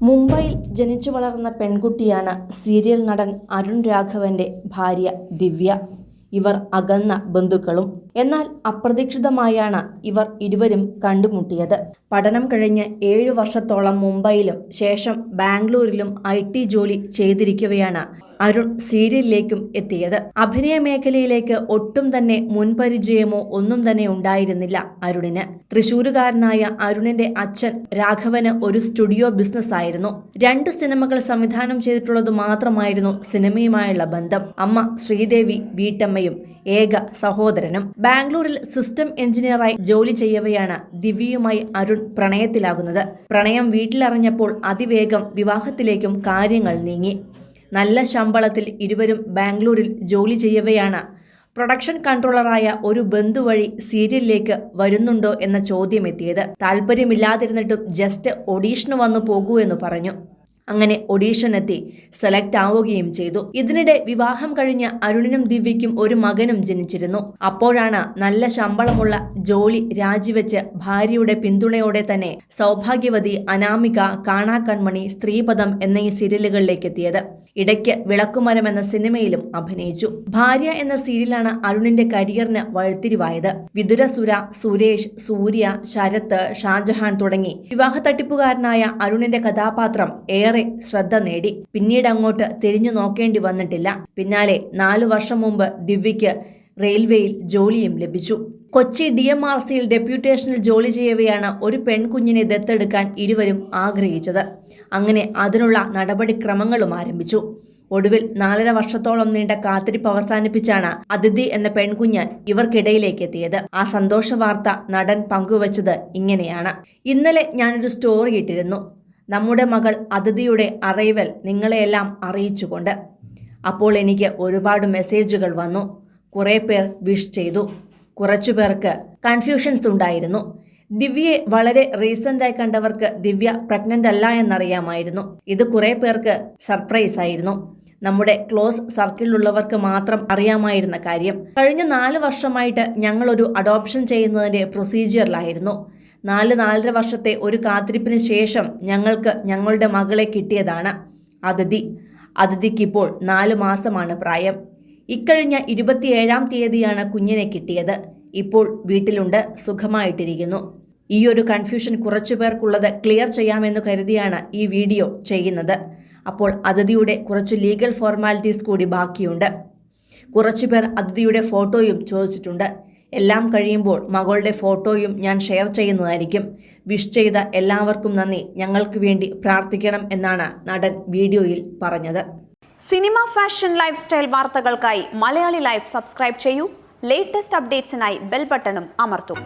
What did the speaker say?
മുംബൈയിൽ ജനിച്ചു വളർന്ന പെൺകുട്ടിയാണ് സീരിയൽ നടൻ അരുൺ രാഘവന്റെ ഭാര്യ ദിവ്യ. ഇവർ അകന്ന ബന്ധുക്കളും എന്നാൽ അപ്രതീക്ഷിതമായാണ് ഇവർ ഇരുവരും കണ്ടുമുട്ടിയത്. പഠനം കഴിഞ്ഞ് ഏഴു വർഷത്തോളം മുംബൈയിലും ശേഷം ബാംഗ്ലൂരിലും ഐ ടി ജോലി ചെയ്തിരിക്കുകയാണ് അരുൺ സീരിയലിലേക്കും എത്തിയത്. അഭിനയ മേഖലയിലേക്ക് ഒട്ടും തന്നെ മുൻപരിചയമോ ഒന്നും തന്നെ ഉണ്ടായിരുന്നില്ല അരുണിന്. തൃശൂരുകാരനായ അരുണിന്റെ അച്ഛൻ രാഘവന് ഒരു സ്റ്റുഡിയോ ബിസിനസ് ആയിരുന്നു. രണ്ട് സിനിമകൾ സംവിധാനം ചെയ്തിട്ടുള്ളത് മാത്രമായിരുന്നു സിനിമയുമായുള്ള ബന്ധം. അമ്മ ശ്രീദേവി വീട്ടമ്മയും ഏക സഹോദരനും. ബാംഗ്ലൂരിൽ സിസ്റ്റം എഞ്ചിനീയറായി ജോലി ചെയ്യവെയാണ് ദിവ്യയുമായി അരുൺ പ്രണയത്തിലാകുന്നത്. പ്രണയം വീട്ടിലറിഞ്ഞപ്പോൾ അതിവേഗം വിവാഹത്തിലേക്കും കാര്യങ്ങൾ നീങ്ങി. നല്ല ശമ്പളത്തിൽ ഇരുവരും ബാംഗ്ലൂരിൽ ജോലി ചെയ്യവെയാണ്. പ്രൊഡക്ഷൻ കൺട്രോളറായ ഒരു ബന്ധു വഴി സീരിയലിലേക്ക് വരുന്നുണ്ടോ എന്ന ചോദ്യം എത്തിയത് താല്പര്യമില്ലാതിരുന്നിട്ടും ജസ്റ്റ് ഒഡീഷന് വന്നു പോകൂ എന്ന് പറഞ്ഞു. അങ്ങനെ ഒഡീഷൻ എത്തി. സെലക്ട് ആവുകയും ചെയ്തു. ഇതിനിടെ വിവാഹം കഴിഞ്ഞ അരുണിനും ദിവ്യയ്ക്കും ഒരു മകനും ജനിച്ചിരുന്നു. അപ്പോഴാണ് നല്ല ശമ്പളമുള്ള ജോലി രാജിവെച്ച് ഭാര്യയുടെ പിന്തുണയോടെ തന്നെ സൗഭാഗ്യവതി അനാമിക കാണാക്കൺമണി സ്ത്രീപദം എന്നീ സീരിയലുകളിലേക്ക് എത്തിയത് ഇടയ്ക്ക് വിളക്കുമരം എന്ന സിനിമയിലും അഭിനയിച്ചു. ഭാര്യ എന്ന സീരിയലാണ് അരുണിന്റെ കരിയറിന് വഴിത്തിരിവായത്. വിതുരസുര സുരേഷ് സൂര്യ ശരത് ഷാജഹാൻ തുടങ്ങി വിവാഹ തട്ടിപ്പുകാരനായ അരുണിന്റെ കഥാപാത്രം ഏറെ ശ്രദ്ധ നേടി. പിന്നീട് അങ്ങോട്ട് തിരിഞ്ഞു നോക്കേണ്ടി വന്നിട്ടില്ല. പിന്നാലെ നാലു വർഷം മുമ്പ് ദിവ്യയ്ക്ക് റെയിൽവേയിൽ ജോലിയും ലഭിച്ചു. കൊച്ചി ഡി എം ആർ സിയിൽ ഡെപ്യൂട്ടേഷനിൽ ജോലി ചെയ്യവെയാണ് ഒരു പെൺകുഞ്ഞിനെ ദത്തെടുക്കാൻ ഇരുവരും ആഗ്രഹിച്ചത്. അങ്ങനെ അതിനുള്ള നടപടിക്രമങ്ങളും ആരംഭിച്ചു. ഒടുവിൽ നാലര വർഷത്തോളം നീണ്ട കാത്തിരിപ്പ് അവസാനിപ്പിച്ചാണ് അതിഥി എന്ന പെൺകുഞ്ഞ് ഇവർക്കിടയിലേക്ക് എത്തിയത്. ആ സന്തോഷ വാർത്ത നടൻ പങ്കുവച്ചത് ഇങ്ങനെയാണ്. ഇന്നലെ ഞാനൊരു സ്റ്റോറി ഇട്ടിരുന്നു. നമ്മുടെ മകൾ അതിഥിയുടെ അറൈവൽ നിങ്ങളെയെല്ലാം അറിയിച്ചുകൊണ്ട്. അപ്പോൾ എനിക്ക് ഒരുപാട് മെസ്സേജുകൾ വന്നു. കുറേ പേർ വിഷ് ചെയ്തു. കുറച്ചു പേർക്ക് കൺഫ്യൂഷൻസ് ഉണ്ടായിരുന്നു. ദിവ്യയെ വളരെ റീസെന്റായി കണ്ടവർക്ക് ദിവ്യ പ്രഗ്നന്റ് അല്ല എന്നറിയാമായിരുന്നു. ഇത് കുറേ പേർക്ക് സർപ്രൈസ് ആയിരുന്നു. നമ്മുടെ ക്ലോസ് സർക്കിളിലുള്ളവർക്ക് മാത്രം അറിയാമായിരുന്ന കാര്യം. കഴിഞ്ഞ നാല് വർഷമായിട്ട് ഞങ്ങളൊരു അഡോപ്ഷൻ ചെയ്യുന്നതിന്റെ പ്രൊസീജിയറിലായിരുന്നു നാല് നാലര വർഷത്തെ ഒരു കാത്തിരിപ്പിന് ശേഷം ഞങ്ങൾക്ക് ഞങ്ങളുടെ മകളെ കിട്ടിയതാണ് അതിഥി. അതിഥിക്കിപ്പോൾ നാല് മാസമാണ് പ്രായം. ഇക്കഴിഞ്ഞ ഇരുപത്തിയേഴാം തീയതിയാണ് കുഞ്ഞിനെ കിട്ടിയത്. ഇപ്പോൾ വീട്ടിലുണ്ട് സുഖമായിട്ടിരിക്കുന്നു. ഈ ഒരു കൺഫ്യൂഷൻ കുറച്ചു പേർക്കുള്ളത് ക്ലിയർ ചെയ്യാമെന്ന് കരുതിയാണ് ഈ വീഡിയോ ചെയ്യുന്നത്. അപ്പോൾ അതിഥിയുടെ കുറച്ച് ലീഗൽ ഫോർമാലിറ്റീസ് കൂടി ബാക്കിയുണ്ട്. കുറച്ചുപേർ അതിഥിയുടെ ഫോട്ടോയും ചോദിച്ചിട്ടുണ്ട്. എല്ലാം കഴിയുമ്പോൾ മകളുടെ ഫോട്ടോയും ഞാൻ ഷെയർ ചെയ്യുന്നതായിരിക്കും. വിഷ് ചെയ്ത എല്ലാവർക്കും നന്ദി. ഞങ്ങൾക്ക് വേണ്ടി പ്രാർത്ഥിക്കണം എന്നാണ് നടൻ വീഡിയോയിൽ പറഞ്ഞത്. സിനിമ ഫാഷൻ ലൈഫ് സ്റ്റൈൽ വാർത്തകൾക്കായി മലയാളി ലൈഫ് സബ്സ്ക്രൈബ് ചെയ്യൂ. ലേറ്റസ്റ്റ് അപ്ഡേറ്റ്സിനായി ബെൽ ബട്ടണും അമർത്തും.